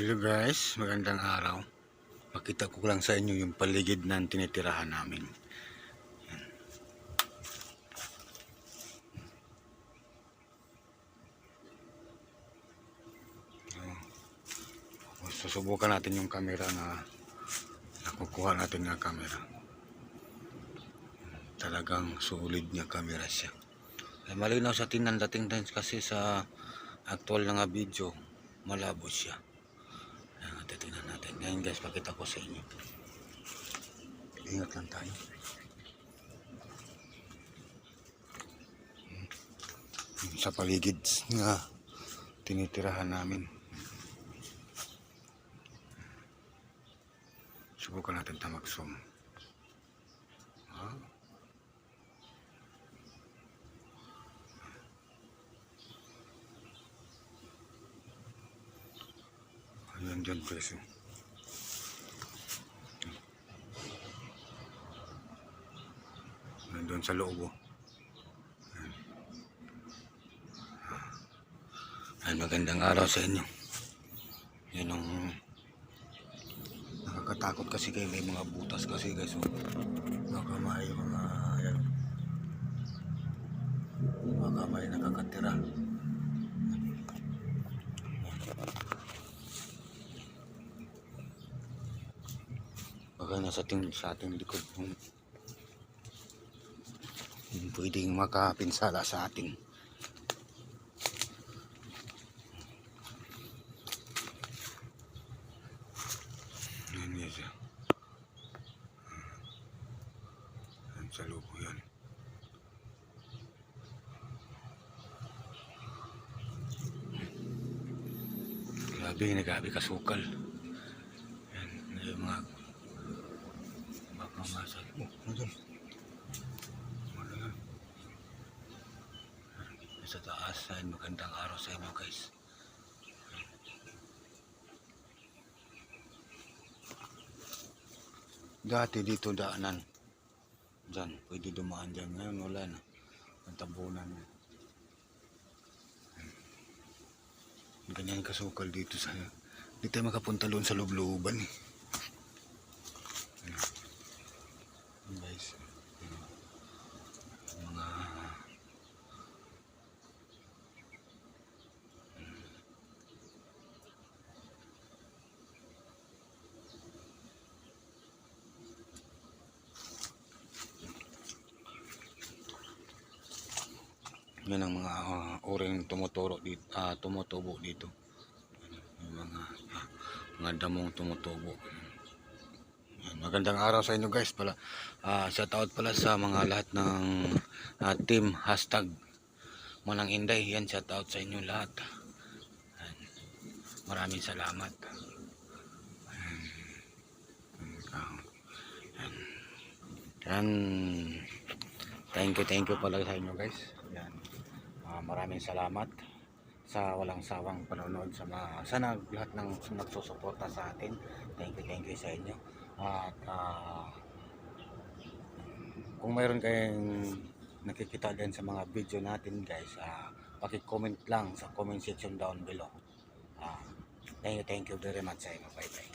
Hello guys, magandang araw. Makita ko lang sa inyo yung paligid ng tinitirahan namin. Yan. Oh. Susubukan natin yung camera na nakukuha natin ng camera. Talagang sulit niya camera siya. Ay, malinaw sa tinan dating din kasi sa actual na nga video, malabo siya. Titingnan natin. Ngayon guys, pakita ko sa inyo. Ingat lang tayo. Hmm. Sa paligid nga tinitirahan namin. Subukan natin ta mag-zoom. Ah. Ayan dyan guys. oh. Nandun sa loob oh. Ayan, magandang araw sa inyo. Yan ang nakakatakot kasi kayo may mga butas kasi guys. Oh. Baka may mga yan. Baka may nakakatira. Baka nasa ating, sa ating likod yung pwedeng makapinsala sa atin. Yan yan siya. Yan sa yan. Grabe, nagabi kasukal. Yan, yung mga baka masal. Oh, ano dyan? Ano? Sa taas, ay magandang araw sa inyo guys. Dati dito daanan. Diyan, pwede dumaan dyan. Ngayon wala na. Ang tabunan na. Ganyan kasukal dito sa... Di tayo makapunta doon sa loob-looban eh. Guys. ayan. Mga... Yan ang mga uh, uring tumuturo dito, ah, tumutubo dito. Yung mga ah, mga damong tumutubo. Magandang araw sa inyo guys pala. Ah, shout out pala sa mga lahat ng ah, team hashtag Manang Inday. Yan shout out sa inyo lahat. Maraming salamat. Yan. Thank you, thank you pala sa inyo guys. Yan. Ah, maraming salamat sa walang sawang panonood sa mga sana lahat ng nagsusuporta sa atin. Thank you, thank you sa inyo. At ah, kung mayroon kayong nakikita din sa mga video natin guys, ah, paki-comment lang sa comment section down below. Ah, thank you, thank you very much sa inyo. Bye bye.